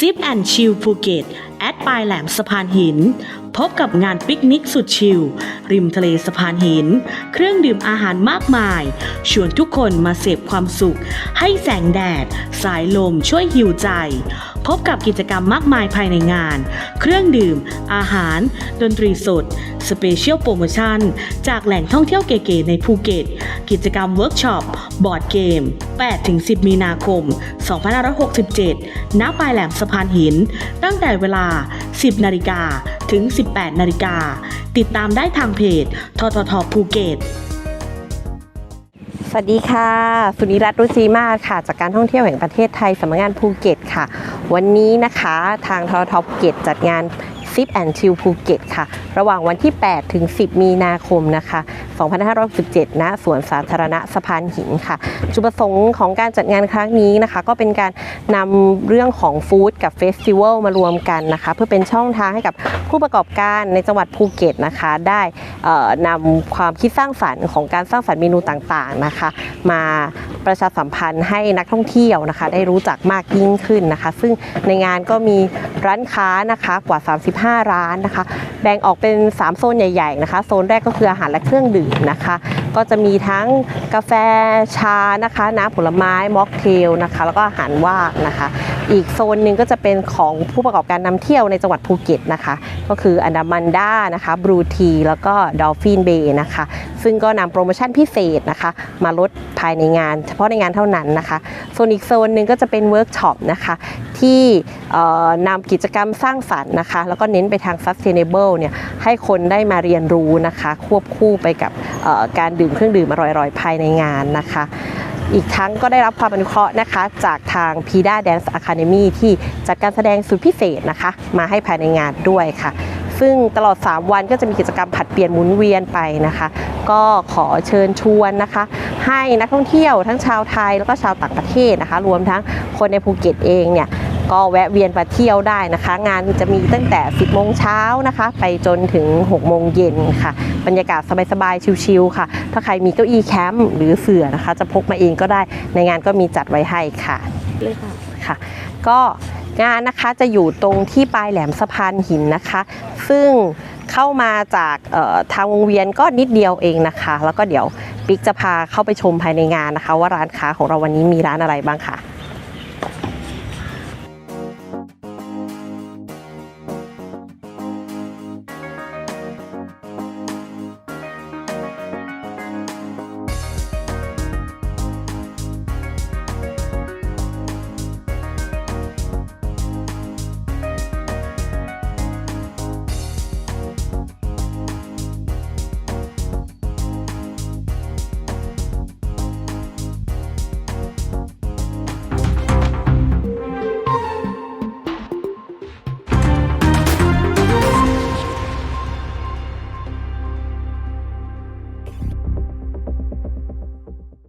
ซิปแอนชิลภูเก็ตแอดปลายแหลมสะพานหิน พบกับงานปิกนิกสุดชิล ริมทะเลสะพานหิน เครื่องดื่มอาหารมากมาย ชวนทุกคนมาเสพความสุข ให้แสงแดด สายลมช่วยหิวใจ พบกับกิจกรรมมากมายภายในงาน เครื่องดื่ม อาหาร ดนตรีสดสเปเชียลโปรโมชั่นจากแหล่งท่องเที่ยวเก๋ๆในภูเก็ต กิจกรรมเวิร์กช็อป บอร์ดเกม 8-10 มีนาคม 2567 ณ ปลายแหลมสะพานหิน ตั้งแต่เวลา 10 นาฬิกา ถึง 18 นาฬิกา ติดตามได้ทางเพจ ทททภูเก็ตสวัสดีค่ะ สุนิรัตน์รุจีมาค่ะ จากการท่องเที่ยวแห่งประเทศไทยสำนักงานภูเก็ตค่ะ วันนี้นะคะทางททภูเก็ตจัดงาน ซิปแอนชิลภูเก็ตค่ะ ระหว่างวันที่ 8 ถึง 10 มีนาคมนะคะ 2567ณสวนสาธารณะสะพานหินค่ะ จุดประสงค์ของการจัดงานครั้งนี้นะคะ ก็เป็นการนำเรื่องของฟู้ดกับเฟสติวัลมารวมกันนะคะ เพื่อเป็นช่องทางให้กับผู้ประกอบการในจังหวัดภูเก็ตนะคะ ได้นำความคิดสร้างสรรค์ของการสร้างสรรค์เมนูต่างๆนะคะ มาประชาสัมพันธ์ให้นักท่องเที่ยวนะคะ ได้รู้จักมากยิ่งขึ้นนะคะ ซึ่งในงานก็มี ร้านค้านะคะกว่า 35 ร้านนะคะ แบ่งออกเป็น 3 โซนใหญ่ๆนะคะ โซนแรกก็คืออาหารและเครื่องดื่มนะคะ ก็จะมีทั้งกาแฟชานะคะน้ำผลไม้ม็อกเทลนะคะ แล้วก็อาหารว่างนะคะ อีกโซนหนึ่งก็จะเป็นของผู้ประกอบการนำเที่ยวในจังหวัดภูเก็ตนะคะ ก็คืออันดามันด้านะคะบรูทีแล้วก็ดอลฟินเบย์นะคะ ซึ่งก็นำโปรโมชั่นพิเศษนะคะ มาลดภายในงาน เฉพาะในงานเท่านั้นนะคะส่วนอีกโซนหนึ่งก็จะเป็นเวิร์กช็อปนะคะที่นำกิจกรรมสร้างสรรค์นะคะ แล้วก็เน้นไปทาง sustainable เนี่ยให้คนได้มาเรียนรู้นะคะ ควบคู่ไปกับการดื่มเครื่องดื่มอร่อยๆ ภายในงานนะคะอีกทั้งก็ได้รับความอนุเคราะห์นะคะ จากทาง PIDA Dance Academy ที่จัดการแสดงสุดพิเศษนะคะ มาให้ภายในงานด้วยค่ะ ซึ่งตลอด 3 วันก็จะมีกิจกรรมผัดเปลี่ยนหมุนเวียนไปนะคะ ก็ขอเชิญชวนนะคะ ให้นักท่องเที่ยวทั้งชาวไทยแล้วก็ชาวต่างประเทศนะคะ รวมทั้งคนในภูเก็ตเองเนี่ยก็แวะเวียนมาเที่ยวได้นะคะ งานจะมีตั้งแต่ 10 โมงเช้านะคะ ไปจนถึง 6 โมงเย็นค่ะ บรรยากาศสบายๆ ชิลๆ ค่ะ ถ้าใครมีเก้าอี้แคมป์หรือเสื่อนะคะ จะพกมาเองก็ได้ ในงานก็มีจัดไว้ให้ค่ะเลยค่ะค่ะ ก็ งานนะคะจะอยู่ตรงที่ปลายแหลมสะพานหินนะคะ ซึ่งเข้ามาจากทางวงเวียนก็นิดเดียวเองนะคะ แล้วก็เดี๋ยวปิ๊กจะพาเข้าไปชมภายในงานนะคะ ว่าร้านค้าของเราวันนี้มีร้านอะไรบ้างค่ะ